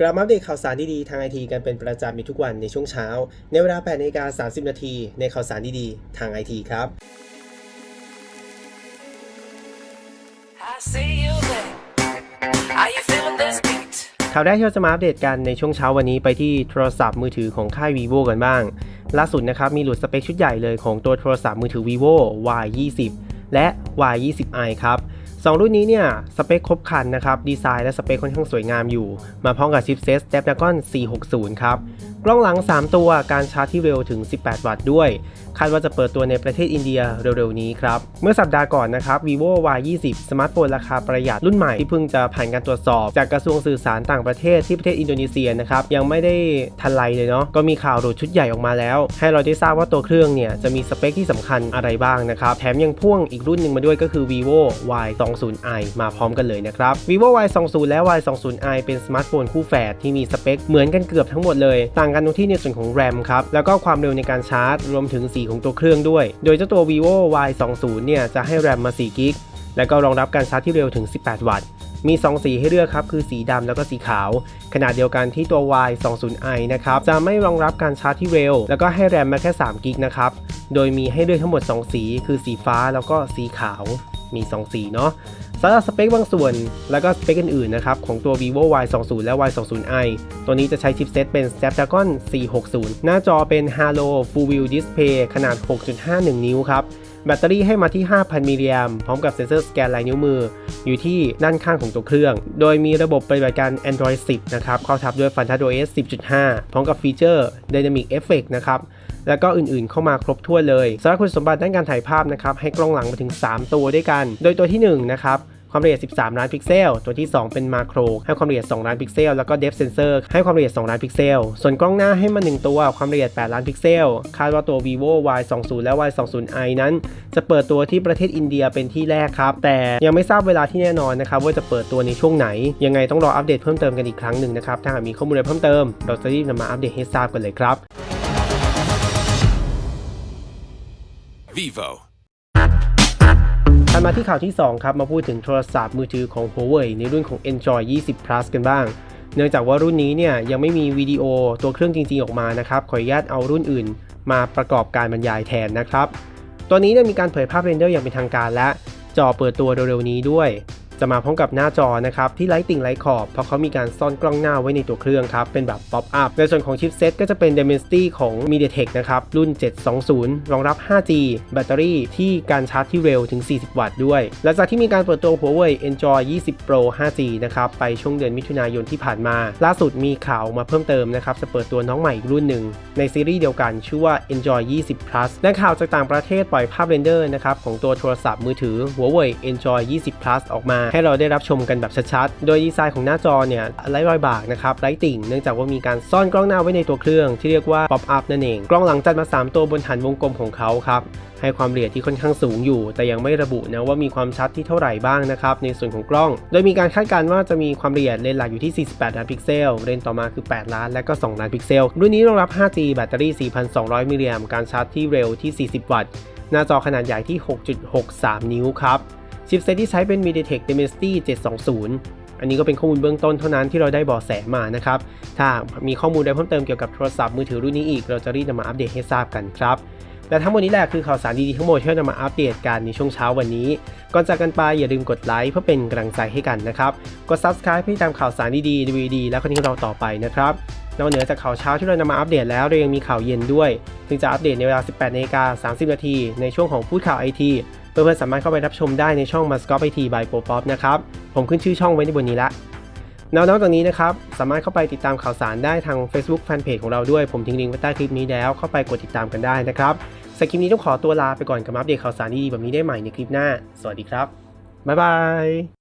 กลับมาอัปเดตข่าวสารดีๆทางไอทีกันเป็นประจำมีทุกวันในช่วงเช้า ในเวลา8นาฬิกา30 นาทีในข่าวสารดีๆทางไอทีครับ I see you there. Are you feeling this beat? ข่าวแรกที่เราจะมาอัปเดตกันในช่วงเช้าวันนี้ไปที่โทรศัพท์มือถือของค่าย vivo กันบ้าง ล่าสุดนะครับมีหลุดสเปคชุดใหญ่เลยของตัวโทรศัพท์มือถือ vivo y 2 0และ y 2 0 i ครับ สองรุ่นนี้เนี่ย สเปคครบครันนะครับ ดีไซน์และสเปคค่อนข้างสวยงามอยู่ มาพร้อมกับชิปเซต Snapdragon 460 ครับ กล้องหลัง 3 ตัวการชาร์จที่เร็วถึง 18 วัตต์ด้วย คาดว่าจะเปิดตัวในประเทศอินเดียเร็วๆนี้ครับ เมื่อสัปดาห์ก่อนนะครับ vivo y 2 0สมาร์ทโฟนราคาประหยัดรุ่นใหม่ที่เพิ่งจะผ่านการตรวจสอบ จากกระทรวงสื่อสารต่างประเทศที่ประเทศอินโดนีเซียนะครับยังไม่ได้ทันไรเลยเนาะก็มีข่าวหลุดชุดใหญ่ออกมาแล้ว ให้เราได้ทราบว่าตัวเครื่องเนี่ยจะมีสเปคที่สำคัญอะไรบ้างนะครับแถมยังพ่วงอีกรุ่นหนึ่งมาด้วยก็คือ vivo y 2 0 i มาพร้อมกันเลยนะครับ vivo y 2 0และ y 2 0 i เป็นสมาร์ทโฟนคู่แฝดที่มีสเปคเหมือนกันเกือบทั้งหมดเลย ต่างกันตรงที่ในส่วนของ RAM ครับแล้วก็ความเร็วในการชาร์จ รวมถึงสีของตัวเครื่องด้วย โดยเจ้าตัว vivo y 2 0เนี่ยจะให้ RAM มา4กิกและก็รองรับการชาร์จที่เร็วถึง 18 วัตต์ มี 2 สีให้เลือกครับ คือสีดำแล้วก็สีขาว ขนาดเดียวกันที่ตัว Y 2 0 i นะครับ จะไม่รองรับการชาร์จที่เร็ว แล้วก็ให้แรมมาแค่3กิกนะครับ โดยมีให้เลือกทั้งหมด 2 สี คือสีฟ้าแล้วก็สีขาว มี 2 สีเนาะสำหรับสเปคบางส่วน แล้วก็สเปคอื่นๆนะครับของตัว vivo y 2 0และ y 2 0 i ตัวนี้จะใช้ชิปเซตเป็น Snapdragon 460 หน้าจอเป็น Halo Full View Display ขนาด 6.51 นิ้วครับแบตเตอรี่ให้มาที่ 5,000 มิลลิแอมพร้อมกับเซ็นเซอร์สแกนลายนิ้วมือ อยู่ที่ด้านข้างของตัวเครื่อง โดยมีระบบปฏิบัติการ Android 10 นะครับ เข้าทับด้วย FunTouchOS 10.5 พร้อมกับฟีเจอร์ Dynamic Effect นะครับ แล้วก็อื่นๆเข้ามาครบถ้วนเลยสำหรับคุณสมบัติด้านการถ่ายภาพนะครับให้กล้องหลังมาถึง 3 ตัวด้วยกัน โดยตัวที่ 1 นะครับความละเอียด 13 ล้านพิกเซล ตัวที่ 2 เป็นมาโคร ให้ความละเอียด 2 ล้านพิกเซล แล้วก็ Depth Sensor ให้ความละเอียด 2 ล้านพิกเซล ส่วนกล้องหน้าให้มา 1 ตัว ความละเอียด 8 ล้านพิกเซล คาดว่าตัว vivo y 2 0และ y 2 0 i นั้น จะเปิดตัวที่ประเทศอินเดียเป็นที่แรกครับ แต่ยังไม่ทราบเวลาที่แน่นอนนะครับว่าจะเปิดตัวในช่วงไหน ยังไงต้องรออัปเดตเพิ่มเติมกันอีกครั้งหนึ่งนะครับ ถ้าหากมีข้อมูลอะไรเพิ่มเติม เราจะรีบนำมาอัปเดตให้ทราบกันเลยครับ vivo ันมาที่ข่าวที่ 2 ครับ มาพูดถึงโทรศัพท์มือถือของ Huawei ในรุ่นของ Enjoy 20 Plus กันบ้าง เนื่องจากว่ารุ่นนี้เนี่ยยังไม่มีวิดีโอตัวเครื่องจริง ๆ ออกมานะครับ ขออนุญาตเอารุ่นอื่น มาประกอบการบรรยายแทนนะครับ ตัวนี้เนี่ยมีการเผยภาพเรนเดอร์อย่างเป็นทางการและจอเปิดตัวเร็วๆนี้ด้วย จะมาพร้อมกับหน้าจอนะครับที่ไร้ติ่งไร้ขอบ เพราะเขามีการซ่อนกล้องหน้าไว้ในตัวเครื่องครับ เป็นแบบป๊อปอัพในส่วนของชิปเซตก็จะเป็น Dimensity ของ MediaTek นะครับ รุ่น 720 รองรับ 5G แบตเตอรี่ที่การชาร์จที่เร็วถึง 40 วัตต์ด้วย หลังจากที่มีการเปิดตัว Huawei Enjoy 20 Pro 5G นะครับไปช่วงเดือนมิถุนายนที่ผ่านมา ล่าสุดมีข่าวมาเพิ่มเติมนะครับจะเปิดตัวน้องใหม่อีกรุ่นหนึ่งในซีรีส์เดียวกันชื่อว่า Enjoy 20 Plus และข่าวจากต่างประเทศปล่อยภาพเรนเดอร์นะครับของตัวโทรศัพท์มือถือ Huawei Enjoy 20 Plus ออกมาให้เราได้รับชมกันแบบชัดๆ โดยดีไซน์ของหน้าจอเนี่ยไร้รอยบากนะครับไร้ติ่ง เนื่องจากว่ามีการซ่อนกล้องหน้าไว้ในตัวเครื่องที่เรียกว่า Pop Up นั่นเอง กล้องหลังจัดมา 3 ตัวบนฐานวงกลมของเขาครับให้ความละเอียดที่ค่อนข้างสูงอยู่ แต่ยังไม่ระบุนะว่ามีความชัดที่เท่าไหร่บ้างนะครับในส่วนของกล้อง โดยมีการคาดการณ์ว่าจะมีความละเอียดเลนส์หลักอยู่ที่ 48 ล้านพิกเซล เลนส์ต่อมาคือ 8 ล้าน และก็ 2 ล้านพิกเซล รุ่นนี้รองรับ 5G แบตเตอรี่ 4,200 มิลลิแอมการชาร์จที่เร็วที่ 40 วัตต์ หน้าจอขนาดใหญ่ที่ 6.63 นิ้วครับ ชิปเซตที่ใช้เป็น MediaTek Dimensity 720 อันนี้ก็เป็นข้อมูลเบื้องต้นเท่านั้นที่เราได้บาะแสมานะครับ ถ้ามีข้อมูลใดเพิ่มเติมเกี่ยวกับโทรศัพท์มือถือรุ่นนี้อีก เราจะรีบนำมาอัปเดตให้ทราบกันครับและทั้งหมดนี้แหละคือข่าวสารดีๆทั้งหมดที่เรานำมาอัปเดตกันในช่วงเช้าวันนี้ ก่อนจากกันไปอย่าลืมกดไลค์เพื่อเป็นกำลังใจให้กันนะครับ กด subscribe เพื่อติดตามข่าวสารดีๆดีๆแล้วก็นี้เราต่อไปนะครับ นอกเหนือจากข่าวเช้าที่เรานำมาอัปเดตแล้วเรายังมีข่าวเย็นด้วย ซึ่งจะอัปเดตในเวลา 18นาฬิกา30 นาทีในช่วงของพูดข่าวไอที เพื่อนๆสามารถเข้าไปรับชมได้ในช่อง m a s c o t IT by p o p o p นะครับ ผมขึ้นชื่อช่องไว้ในบนนี้ละนอกจากนี้นะครับ สามารถเข้าไปติดตามข่าวสารได้ทาง Facebook Fanpage ของเราด้วย ผมทิ้งลิงก์ไว้ใต้คลิปนี้แล้ว เข้าไปกดติดตามกันได้นะครับสำหรับคลิปนี้ต้องขอตัวลาไปก่อนกับอัปเดตข่าวสารดีๆแบบนี้ได้ใหม่ในคลิปหน้า สวัสดีครับ บ๊ายบาย